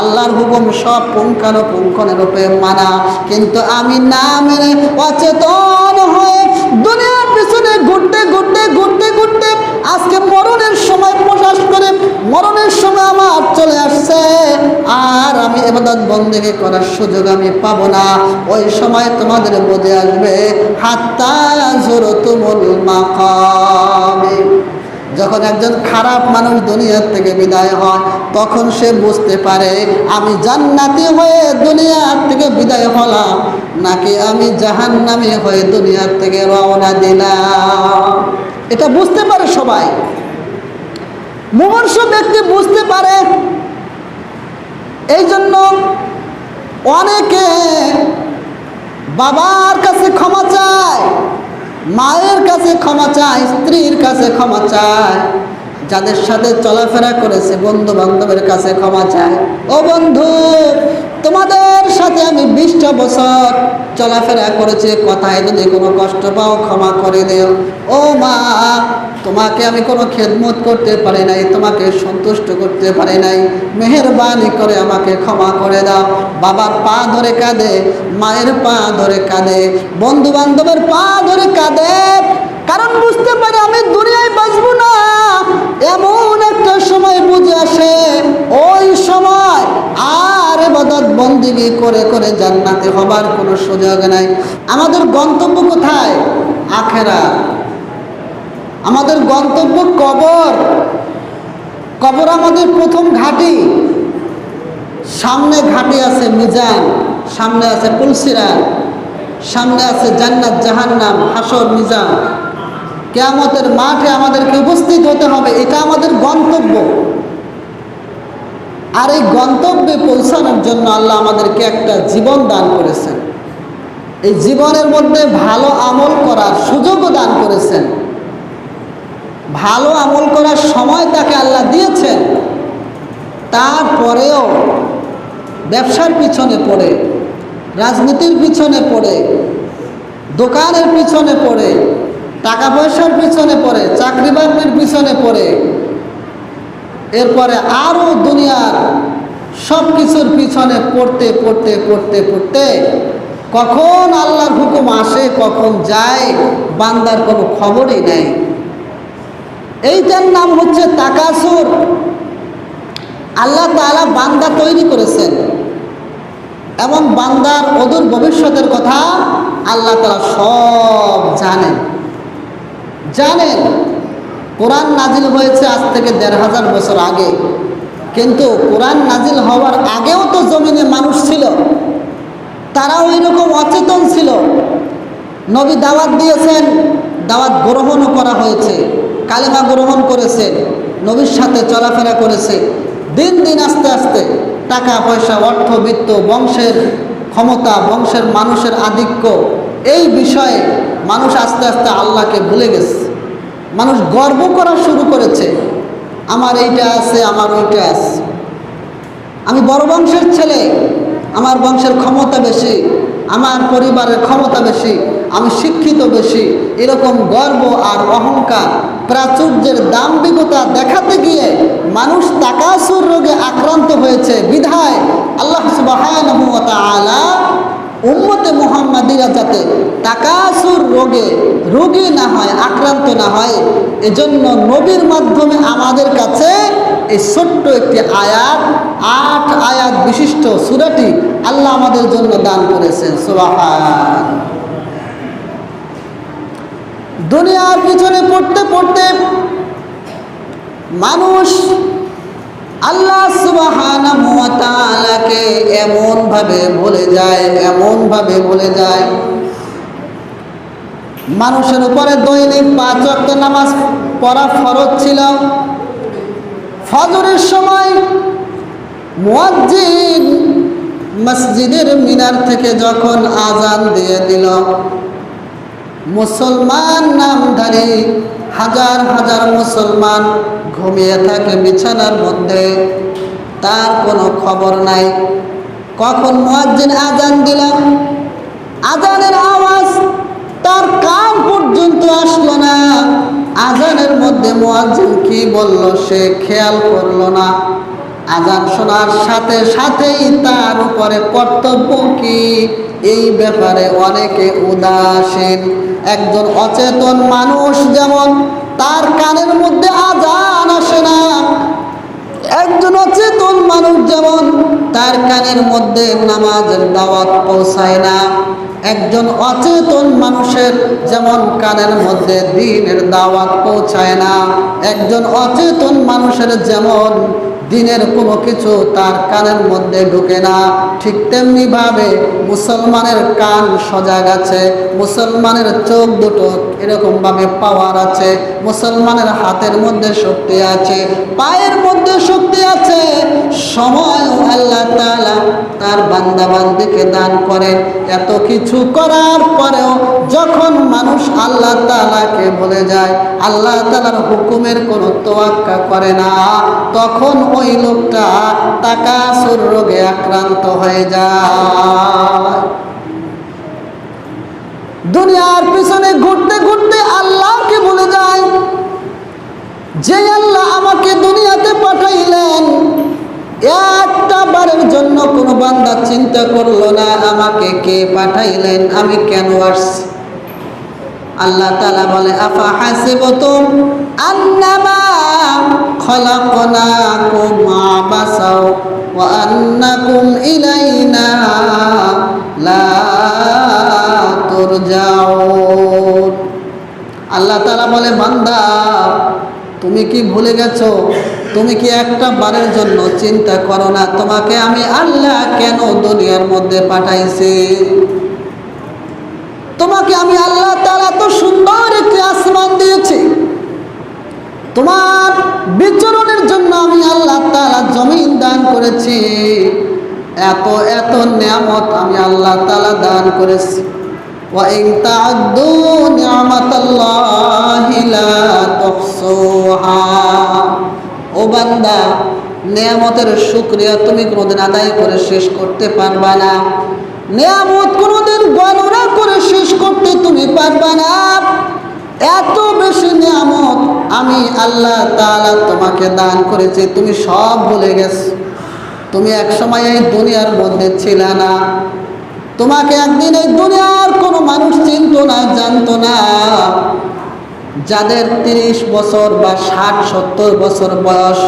আল্লাহর হুকুম সব পুঙ্খানুপুঙ্খনে রূপে মানা। কিন্তু আমি না মেনে অচেতন হয়ে দুনিয়ার পিছনে ঘুরতে ঘুরতে ঘুরতে ঘুরতে আজকে মরণের সময় প্রকাশ করে মরণের সময় আমার চলে আসছে। আর আমি এবাদত বন্দেকে করার সুযোগ আমি পাবো না। ওই সময় তোমাদের বোধে আসবে, হাত্তা জোর তুমুল মাকামে। যখন একজন খারাপ মানুষ দুনিয়ার থেকে বিদায় হয়, তখন সে বুঝতে পারে, আমি জান্নাতি হয়ে দুনিয়ার থেকে বিদায় হলাম, নাকি আমি জাহান্নামী হয়ে দুনিয়ার থেকে রওনা দিলাম। এটা বুঝতে পারে সবাই। মুমর্ষ ব্যক্তি বুঝতে পারে এই জন্য অনেকে বাবার কাছে ক্ষমা চায়। মায়ের কাছে ক্ষমা চায় স্ত্রীর কাছে ক্ষমা চায়। যাদের সাথে চলাফেরা করেছে বন্ধু বান্ধবের কাছে ক্ষমা চায়। ও বন্ধু, তোমাদের সাথে আমি বিশটা বছর চলাফেরা করেছি, কথায় যদি কোনো কষ্ট পাও ক্ষমা করে দিও। ও মা, তোমাকে আমি কোনো খেদমত করতে পারি নাই, তোমাকে সন্তুষ্ট করতে পারি নাই। মেহরবানি করে আমাকে ক্ষমা করে দাও। বাবার পা ধরে কাঁদে, মায়ের পা ধরে কাঁদে বন্ধু বান্ধবের পা ধরে কাঁদে। কারণ বুঝতে পারে আমি দুনিয়ায় বাঁচবো না। এমন একটা সময় বুঝে আসে, ওই সময় আর এবাদত বন্দিগি করে করে জান্নাতে হবার কোনো সুযোগ নাই। আমাদের গন্তব্য কোথায়? আখেরা। আমাদের গন্তব্য কবর। কবর আমাদের প্রথম ঘাঁটি। সামনে ঘাঁটি আছে মিজান, সামনে আছে পুলসিরা সামনে আছে জান্নাত জাহান্নাম, হাসর মিজান। কেয়ামতের মাঠে আমাদেরকে উপস্থিত হতে হবে, এটা আমাদের গন্তব্য। আর এই গন্তব্যে পৌঁছানোর জন্য আল্লাহ আমাদেরকে একটা জীবন দান করেছেন। এই জীবনের মধ্যে ভালো আমল করার সুযোগও দান করেছেন। ভালো আমল করার সময় তাকে আল্লাহ দিয়েছেন। তারপরেও ব্যবসার পিছনে পড়ে, রাজনীতির পিছনে পড়ে, দোকানের পিছনে পড়ে টাকা পয়সার পিছনে পড়ে চাকরি বাকরির পিছনে পড়ে। এরপরে আরও দুনিয়ার সব কিছুর পিছনে পড়তে পড়তে পড়তে পড়তে কখন আল্লাহর হুকুম আসে, কখন যায়, বান্দার কোনো খবরই নেই। এইটার নাম হচ্ছে তাকাসুর। আল্লাহ তাআলা বান্দা তৈরি করেছেন এবং বান্দার অদূর ভবিষ্যতের কথা আল্লাহ তালা সব জানেন। জানেন, কোরআন নাজিল হয়েছে আজ থেকে দেড় হাজার বছর আগে। কিন্তু কোরআন নাজিল হওয়ার আগেও তো জমিনে মানুষ ছিল। তারাও এরকম অচেতন ছিল। নবী দাওয়াত দিয়েছেন, দাওয়াত গ্রহণও করা হয়েছে, কালিমা গ্রহণ করেছে, নবীর সাথে চলাফেরা করেছে। দিন দিন আস্তে আস্তে টাকা, পয়সা, অর্থ, বিত্ত, বংশের ক্ষমতা, বংশের মানুষের আধিক্য এই বিষয়ে মানুষ আস্তে আস্তে আল্লাহকে ভুলে গেছে। মানুষ গর্ব করা শুরু করেছে, আমার এইটা আছে, আমার ওইটা আছে। আমি বড় বংশের ছেলে, আমার বংশের ক্ষমতা বেশি, আমার পরিবারের ক্ষমতা বেশি, আমি শিক্ষিত বেশি, এরকম গর্ব আর অহংকার, প্রাচুর্যের দাম্ভিকতা দেখাতে গিয়ে মানুষ তাকাসুর রোগে আক্রান্ত হয়েছে। বিধায় আল্লাহ তাআলা উম্মতে মুহাম্মাদিরা যাতে তাকাসুর রোগে, রোগী না হয়, আক্রান্ত না হয়, এজন্য নবীর মাধ্যমে আমাদের কাছে এই ছোট্ট একটি আয়াত, আট আয়াত বিশিষ্ট সুরাটি আল্লাহ আমাদের জন্য দান করেছেন। সুবাহান। দুনিয়ার পিছনে পড়তে পড়তে মানুষ আল্লাহ তাআলাকে এমন ভাবে ভুলে যায়, এমন ভাবে ভুলে যায়। মানুষের উপরে দৈনিক পাঁচ ওয়াক্ত নামাজ পড়া ফরজ ছিল। ফজরের সময় মুয়াজ্জিন মসজিদের মিনার থেকে যখন আজান দিয়ে দিল, মুসলমান নামধারী হাজার হাজার মুসলমান ঘুমিয়ে থাকে বিছানার মধ্যে। তার কোনো খবর নাই। কখন মুয়াজ্জিন আজান দিলাম? আজানের আওয়াজ তার কান পর্যন্ত আসলো না। আজানের মধ্যে মুয়াজ্জিন কি বলল সে খেয়াল করল না। আজান শোনার সাথে সাথেই তার উপরে কর্তব্য কি? এই ব্যাপারে অনেকে উদাসীন। একজন অচেতন মানুষ যেমন, তার কানের মধ্যে আজান আসে না। একজন অচেতন মানুষ যেমন, তার কানের মধ্যে নামাজের দাওয়াত পৌঁছায় না। একজন অচেতন মানুষের যেমন কানের মধ্যে দিনের দাওয়াত পৌঁছায় না। একজন অচেতন মানুষের যেমন দিনের কোনো কিছু তার কানের মধ্যে ঢুকে না। ঠিক তেমনিভাবে মুসলমানের কান সজাগ আছে, মুসলমানের চোখ দুটো এরকম ভাবে পাওয়ার আছে, মুসলমানের হাতের মধ্যে শক্তি আছে, পায়ের মধ্যে শক্তি আছে সময় আল্লাহ তাআলা তার বান্দা বান্দিকে দান করেন। এত কিছু করার পরেও যখন মানুষ আল্লাহ তাআলাকে বলে যায়, আল্লাহ তাআলার হুকুমের কোনো তোয়াক্কা করে না, তখন ওই লোকটা তাকাসুর রোগে আক্রান্ত হয়ে যায়। দুনিয়ার পিছনে ঘুরতে ঘুরতে আল্লাহকে বলে যায়। যে আল্লাহ আমাকে দুনিয়াতে পাঠাইলেন একটা বারের জন্য কোনো বান্দা চিন্তা করল না, আমাকে কে পাঠাইলেন, আমি কেন আসছি? আল্লাহ তালা বলে, আফা হাসিবতুম আন্নামা খলাকনাকুম আবাসাও, ওয়া আন্নাকুম ইলাইনা আল্লাহ বলে, বান্দা, তুমি কি ভুলে গেছো? তুমি কি একটা বারের জন্য চিন্তা করো না? তোমাকে আমি আল্লাহ কেন দুনিয়ার মধ্যে পাঠাইছি? তোমাকে আমি আল্লাহ তারা তো সুন্দর একটি আসমান দিয়েছি। তোমার বিচরণের জন্য আমি আল্লাহ তালা জমিন দান করেছি। এত এত নিয়ামত আমি আল্লাহ তালা দান করেছি। ওয়া ইন নিয়ামতের শুকরিয়া তুমি কোনোদিন আদায় করে শেষ করতে পারবা না। নিয়ামত কোনোদিন গণনা করে শেষ করতে তুমি পারবা না। এত বেশি নিয়ামত আমি আল্লাহ তাআলা তোমাকে দান করেছি, তুমি সব ভুলে গেছো। তুমি এক সময় এই দুনিয়ার মধ্যে ছিলে না। তোমাকে একদিন এই দুনিয়ার কোনো মানুষ চিনত না, জানতো না। যাদের তিরিশ বছর বা ষাট সত্তর বছর বয়স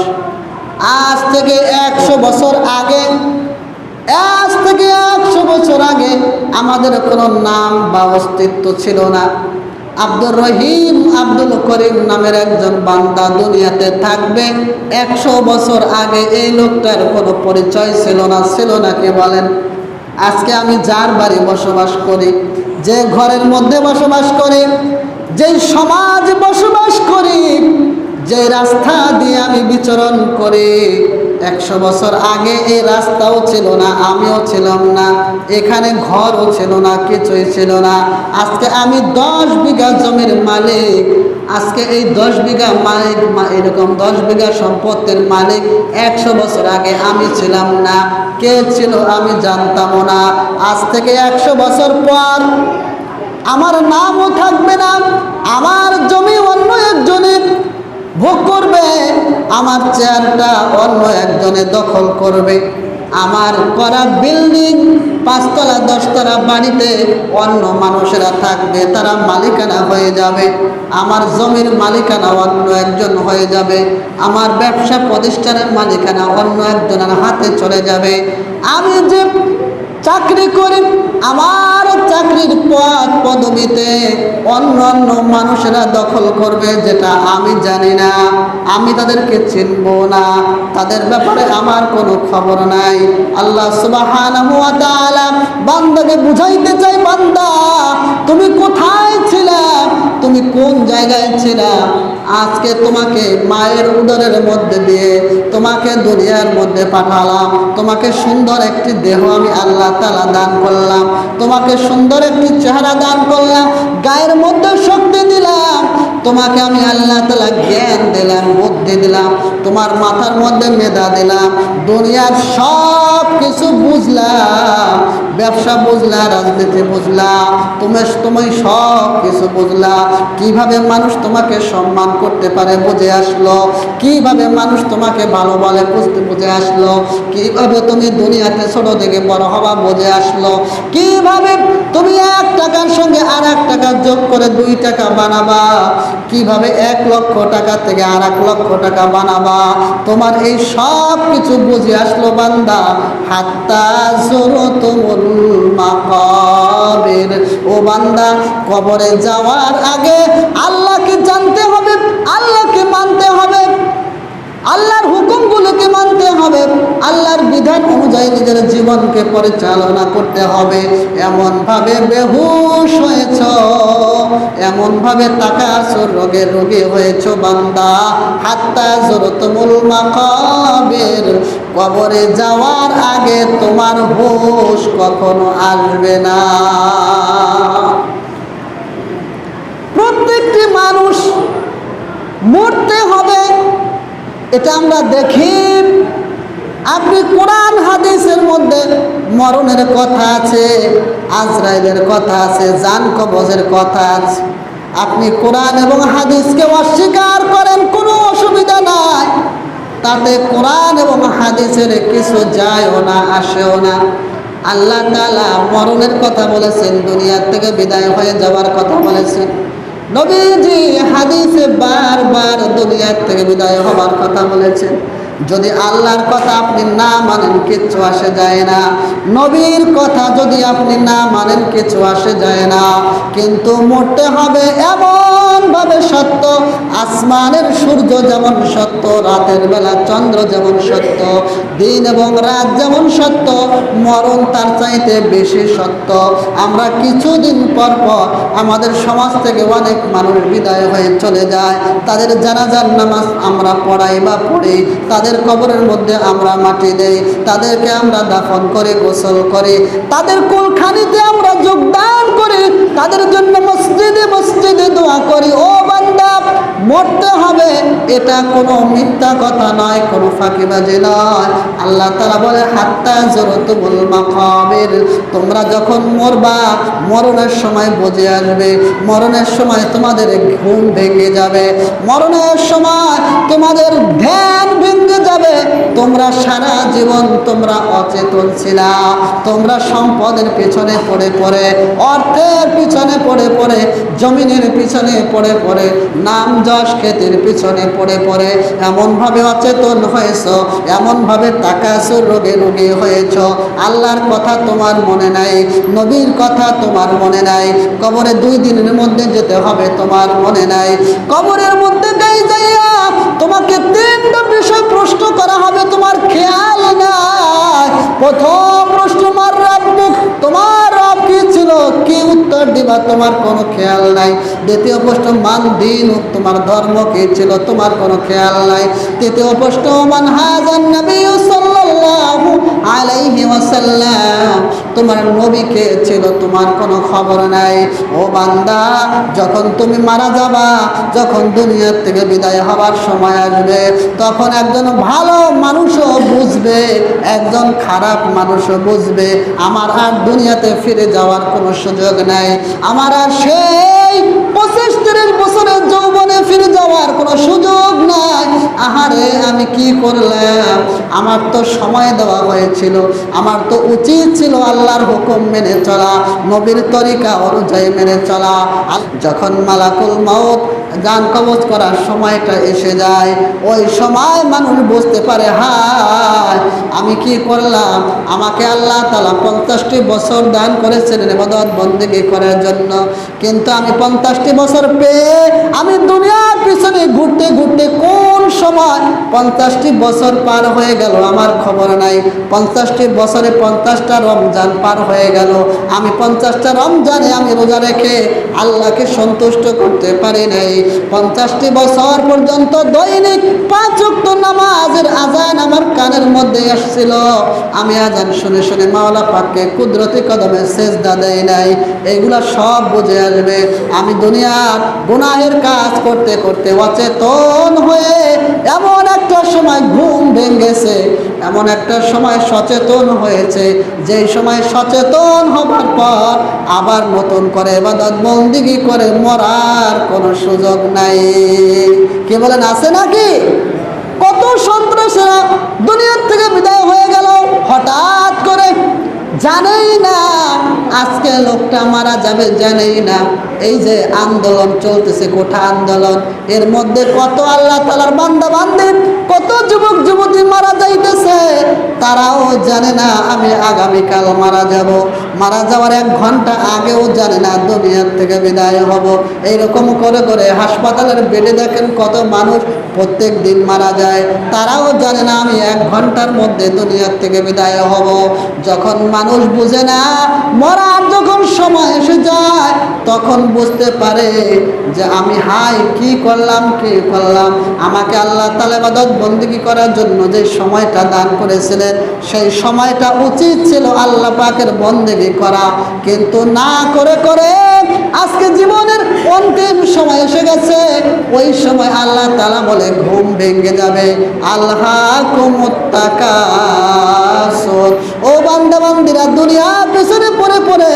আজ থেকে একশো বছর আগে, আজ থেকে একশো বছর আগে আমাদের কোনো নাম বা অস্তিত্ব ছিল না। আব্দুর রহিম আব্দুল করিম নামের একজন বান্দা দুনিয়াতে থাকবে। একশো বছর আগে এই লোকটার কোনো পরিচয় ছিল না ছিল না, কে বলেন? আজকে আমি যার বাড়ি বসবাস করি, যে ঘরের মধ্যে বসবাস করি, যেই সমাজ বসবাস করি যে রাস্তা দিয়ে আমি বিচরণ করে, একশো বছর আগে এই রাস্তাও ছিল না, আমিও ছিলাম না, এখানে ঘরও ছিল না, কিছুই ছিল না। আজকে আমি দশ বিঘা জমির মালিক, আজকে এই দশ বিঘা মালিক এরকম দশ বিঘা সম্পত্তির মালিক একশো বছর আগে আমি ছিলাম না, কে ছিল আমি জানতামও না। আজ থেকে একশো বছর পর আমার নামও থাকবে না, আমার জমি অন্য একজনের ভোগ করবে, আমার চেয়ারটা অন্য একজনে দখল করবে। আমার করা বিল্ডিং পাঁচতলা, দশতলা বাড়িতে অন্য মানুষেরা থাকবে, তারা মালিকানা হয়ে যাবে। আমার জমির মালিকানা অন্য একজন হয়ে যাবে। আমার ব্যবসা প্রতিষ্ঠানের মালিকানা অন্য একজনের হাতে চলে যাবে। আমি যে চাকরি করি, আমার চাকরির পদ পদবিতে অন্য অন্য মানুষেরা দখল করবে, যেটা আমি জানি না, আমি তাদেরকে চিনব না, তাদের ব্যাপারে আমার কোনো খবর নাই। আল্লাহ তাআলা বান্দাকে বুঝাইতে চাই বান্দা, তুমি কোথায় ছিলা? তুমি কোন জায়গায় ছিলা? আজকে তোমাকে মায়ের উদরের মধ্যে দিয়ে তোমাকে দুনিয়ার মধ্যে পাঠালাম। তোমাকে সুন্দর একটি দেহ আমি আল্লাহ তালা দান করলাম। তোমাকে সুন্দর একটি চেহারা দান করলাম। গায়ের মধ্যে শক্তি দিলাম। তোমাকে আমি আল্লাহ তালা জ্ঞান দিলাম, বুদ্ধি দিলাম, তোমার মাথার মধ্যে মেধা দিলাম, দুনিয়ার সব কিছু বুঝলাম, ব্যবসা বুঝলা রাজনীতি বুঝলা তুমি তুমি সব কিছু বুঝলা কীভাবে মানুষ তোমাকে সম্মান করতে পারে বুঝে আসলো? কীভাবে মানুষ তোমাকে ভালো বলে বুঝতে বুঝে আসলো? কীভাবে তুমি দুনিয়াতে ছোট থেকে বড় হওয়া বুঝে আসলো? কীভাবে তুমি এক এক টাকা যোগ করে দুই টাকা বানাবা। কীভাবে এক লক্ষ টাকা থেকে আর এক লক্ষ টাকা বানাবা? তোমার এই সব কিছু বুঝে আসলো বান্দা। হাত্তা জোরতুমুল মাকাবির। ও বান্দা, কবরে যাওয়ার আগে আল্লাহকে জানতে হবে, আল্লাহকে মানতে হবে। আল্লাহর হুকুমগুলোকে মানতে হবে। আল্লাহর বিধান অনুযায়ী নিজের জীবনকে পরিচালনা করতে হবে। এমনভাবে বেহুশ হয়েছ, এমনভাবে তাকাসুর রোগে রোগী হয়েছ বান্দা। হাত্তা জোরতমুল মাকাবের, কবরে যাওয়ার আগে তোমার হুশ কখনো আসবে না। প্রত্যেকটি মানুষ মরতে হবে, এটা আমরা দেখি। আপনি কোরআন, হাদিসের মধ্যে মরণের কথা আছে, আজরাইলের কথা আছে জান কবজের কথা আছে। আপনি কোরআন এবং হাদিসকে অস্বীকার করেন, কোনো অসুবিধা নাই। তাতে কোরআন এবং হাদিসের কিছু যায়ও না, আসেও না। আল্লাহ তালা মরণের কথা বলেছেন, দুনিয়ার থেকে বিদায় হয়ে যাওয়ার কথা বলেছেন। নবীজি হাদিসে বারবার দুনিয়ার থেকে বিদায় হবার কথা বলেছেন। যদি আল্লাহর কথা আপনি না মানেন, কিচ্ছু আসে যায় না। নবীর কথা যদি আপনি না মানেন কিছু আসে যায় না। কিন্তু মরতে হবে এমন ভাবে সত্য, আসমানের সূর্য যেমন সত্য, রাতের বেলা চন্দ্র যেমন সত্য, দিন এবং রাত যেমন সত্য, মরণ তার চাইতে বেশি সত্য। আমরা কিছুদিন পর পর আমাদের সমাজ থেকে অনেক মানুষ বিদায় হয়ে চলে যায়। তাদের জানাজার নামাজ আমরা পড়াই বা পড়ি, তাদের কবরের মধ্যে আমরা মাটি দেই, তাদেরকে আমরা দাফন করে, গোসল করি, তাদের কুলখানিতে আমরা যোগদান করি, তাদের জন্য মসজিদে মসজিদে দোয়া করি। ও বান্দা, মরতে হবে, এটা কোনো মিথ্যা কথা নয়, কোনো ফাঁকিবাজি নয়। আল্লাহ তারা বলে, হাত্তা জরত বল মাকাবের তোমরা যখন মরবা, মরণের সময় বুঝে আসবে, মরণের সময় তোমাদের ঘুম ভেঙে যাবে, মরণের সময় তোমাদের ধ্যান ভেঙে তোমরা সারা জীবন তোমরা অচেতন ছিলা। তোমরা সম্পদের পিছনে পড়ে পড়ে, অর্থের পিছনে পড়ে পড়ে, জমিনের পিছনে পড়ে পড়ে, নাম যশ ক্ষেতের পিছনে পড়ে পড়ে। এমনভাবে অচেতন হয়েছ, এমনভাবে তাকাসুর রোগে রোগে হয়েছ। আল্লাহর কথা তোমার মনে নাই, নবীর কথা তোমার মনে নাই। কবরে দুই দিনের মধ্যে যেতে হবে তোমার মনে নাই। কবরের মধ্যে তোমাকে তিনটা বিষয় প্রশ্ন করা হবে তোমার খেয়াল নাই। প্রথম প্রশ্ন, মার রাব্বুক তোমার রব কি ছিল? কি উত্তর দিবা? তোমার কোনো খেয়াল নাই। দ্বিতীয় প্রশ্ন, মান দিন, তোমার ধর্ম কি ছিল? তোমার কোনো খেয়াল নাই। তৃতীয় প্রশ্ন, মান হাজান নবী তোমার নবী কে ছিল তোমার কোনো খবর নাই। ও বান্দা, যখন তুমি মারা যাবা, যখন দুনিয়ার থেকে বিদায় হবার সময় আসবে, তখন একজন ভালো মানুষও বুঝবে, একজন খারাপ মানুষও বুঝবে, আমার আর দুনিয়াতে ফিরে যাওয়ার কোনো সুযোগ নাই। আমার আর সেই পঁচিশ তিরিশ বছরের আহারে, আমি কি করলাম? আমার তো সময় দেওয়া হয়েছিল। আমার তো উচিত ছিল আল্লাহর হুকুম মেনে চলা, নবীর তরিকা অনুযায়ী মেনে চলা। যখন মালাকুল মাউত যান কবচ করার সময়টা এসে যায়। ওই সময় মানুষ বুঝতে পারে, হায়, আমি কি করলাম? আমাকে আল্লাহ তালা পঞ্চাশটি বছর দান করেছেন এবাদত বন্দেগী করার জন্য। কিন্তু আমি পঞ্চাশটি বছর পেয়ে আমি দুনিয়ার পিছনে ঘুরতে ঘুরতে কোন সময় পঞ্চাশটি বছর পার হয়ে গেল আমার খবর নাই। পঞ্চাশটি বছরে পঞ্চাশটা রমজান পার হয়ে গেল। আমি পঞ্চাশটা রমজানে আমি রোজা রেখে আল্লাহকে সন্তুষ্ট করতে পারি নাই। পঞ্চাশটি বছর পর্যন্ত দৈনিক পাঁচ ওয়াক্ত নামাজের আজান আমার কানের মধ্যে আসছিল। আমি আজান শুনে শুনে মাওলা পাককে কুদরতি কদমে সেজদা দেয় নাই। এগুলা সব বুঝে আসবে। আমি দুনিয়ার গুনাহের কাজ করতে করতে অচেতন হয়ে এমন একটা সময় ঘুম ভেঙেছে। এমন একটা সময় সচেতন হয়েছে, যেই সময় সচেতন হবার পর আবার নতুন করে এবাদত বন্দিগি করে মরার কোনো সুযোগ নাই। কে বলেন, আছে নাকি? কত সন্ত্রাসীরা দুনিয়ার থেকে বিদায় হয়ে গেল, হঠাৎ করে জানেই না, আজকে লোকটা মারা যাবে জানেই না। এই যে আন্দোলন চলতেছে কোঠা আন্দোলন। এর মধ্যে কত আল্লাহ তালার বান্দা বান্দির কত যুবক যুবতী মারা যাইতেছে, তারাও জানে না আমি আগামীকাল মারা যাব। মারা যাওয়ার এক ঘণ্টা আগেও জানে না দুনিয়ার থেকে বিদায় হব। এইরকম করে করে হাসপাতালের বেডে দেখেন কত মানুষ প্রত্যেক দিন মারা যায়। তারাও জানে না আমি এক ঘণ্টার মধ্যে দুনিয়ার থেকে বিদায় হব। যখন মানুষ বুঝে না, মরার যখন সময় এসে যায়, তখন বুঝতে পারে যে আমি হাই, কি করলাম কি করলাম। আমাকে আল্লাহ তালেবাদত বন্দিগি করার জন্য যে সময়টা দান করেছিলেন, সেই সময়টা উচিত ছিল আল্লাহ পাকের বন্দিগি করা। কিন্তু না করে করে আজকে জীবনের অন্তিম সময় এসে গেছে। ওই সময় আল্লাহ তালা বলে ঘুম ভেঙে যাবে। আল্লাহ ও বান্দা বান্দিরা দুনিয়া পেছনে পড়ে পড়ে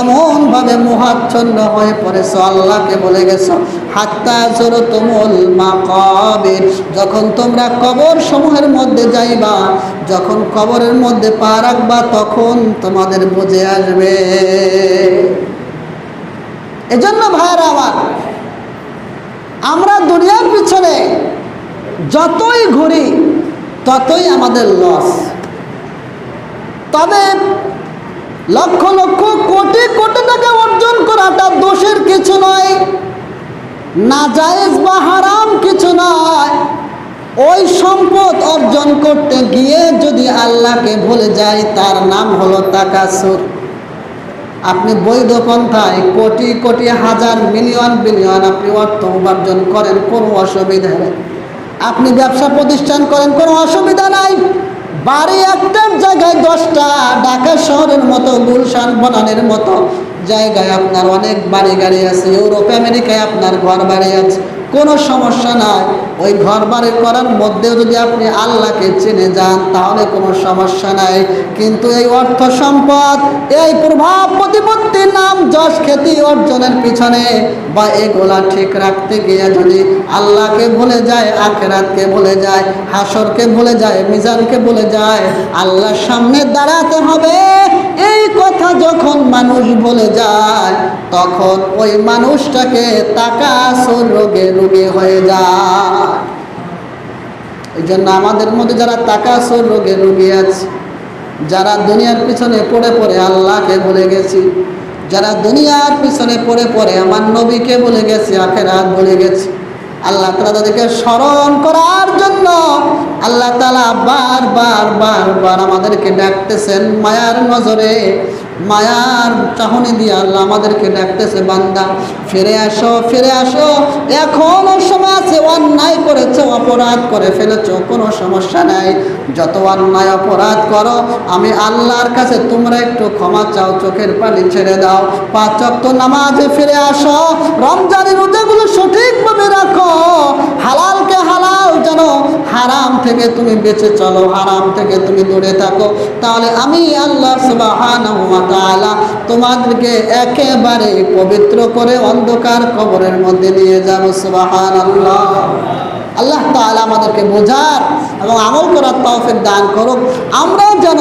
এমন ভাবে মোহাচ্ছন্ন হয়ে পড়েছ, আল্লাহকে বলে গেছো। হাত্তা জোর তুমুল মাকাবির। যখন তোমরা কবর সমূহের মধ্যে যাইবা, যখন কবরের মধ্যে পা রাখবা, তখন তোমাদের বুঝে আসবে। এজন্য ভাইয়েরা আমার আমরা দুনিয়ার পিছনে যতই ঘুরি, ততই আমাদের লস তবে লক্ষ লক্ষ কোটি কোটি টাকা অর্জন করাটা দোষের কিছু নয় না নাজায়েজ বা হারাম কিছু নয়। ওই সম্পদ অর্জন করতে গিয়ে যদি আল্লাহকে ভুলে যায় তার নাম হলো তাকাসুর। আপনি বৈধ পন্থায় কোটি কোটি হাজার মিলিয়ন বিলিয়ন আপনি অর্থ উপার্জন করেন, কোনো অসুবিধা নেই। আপনি ব্যবসা প্রতিষ্ঠান করেন, কোনো অসুবিধা নাই। বাড়ি একটার জায়গায় দশটা, ঢাকা শহরের মতো, গুলশান বনানের মতো জায়গায় আপনার অনেক বাড়ি গাড়ি আছে, ইউরোপ, আমেরিকায় আপনার ঘর বাড়ি আছে। কোনো সমস্যা নাই। ওই ঘর বাড়ি করার মধ্যেও যদি আপনি আল্লাহকে চেনে যান, তাহলে কোনো সমস্যা নাই। কিন্তু এই অর্থ সম্পদ, এই প্রভাব প্রতিপত্তির নাম যশ, খ্যাতি অর্জনের পিছনে বা এগুলা ঠিক রাখতে গিয়ে যদি আল্লাহকে ভুলে যায়, আখেরাতকে ভুলে যায়, হাসরকে ভুলে যায় মিজানকে ভুলে যায়, আল্লাহর সামনে দাঁড়াতে হবে। এই কথা যখন মানুষ বলে যায়, তখন ওই মানুষটাকে তাকাসুর রোগে রোগে হয়ে যায় এই জন্য আমাদের মধ্যে যারা তাকাসুর রোগে রোগী আছে। যারা দুনিয়ার পিছনে পড়ে পড়ে আল্লাহকে ভুলে গেছি। যারা দুনিয়ার পিছনে পড়ে পড়ে আমার নবীকে বলে গেছি, আখেরাত বলে গেছি। আল্লাহ তালা তাদেরকে স্মরণ করার জন্য আল্লাহ তালা বার বার বার বার আমাদেরকে ডাকতেছেন মায়ার নজরে। মায়ার চাহনি দিয়ে আল্লাহ আমাদেরকে ডাকতেছে, বান্দা, ফিরে আসো ফিরে আসো। এখনও সময় আছে, অন্যায় করেছ, অপরাধ করে ফেলেছো, কোনো সমস্যা নাই। যত অন্যায় অপরাধ করো, আমি আল্লাহর কাছে তোমরা একটু ক্ষমা চাও, চোখের পানি ছেড়ে দাও। পাঁচ তো নামাজে ফিরে আসো। রমজানের রোজাগুলো সঠিকভাবে থেকে তুমি বেঁচে চলো, হারাম থেকে তুমি দূরে থাকো। তাহলে আমি আল্লাহ তাআলা তোমাদেরকে একেবারে পবিত্র করে অন্ধকার কবরের মধ্যে নিয়ে যাব, সুবহানাল্লাহ। আল্লাহ আল্লাহ তাআলা আমাদেরকে বোঝার এবং আমল করার তৌফিক দান করুক। আমরাও যেন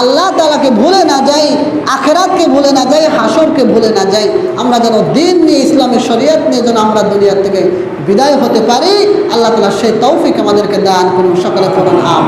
আল্লাহ তালাকে ভুলে না যাই, আখেরাতকে ভুলে না যাই হাসরকে ভুলে না যাই, আমরা যেন দিন নিয়ে, ইসলামের শরীয়ত নিয়ে যেন আমরা দুনিয়া থেকে বিদায় হতে পারি। আল্লাহ তালা সেই তৌফিক আমাদেরকে দান করুন। সকলে পড়ুন আম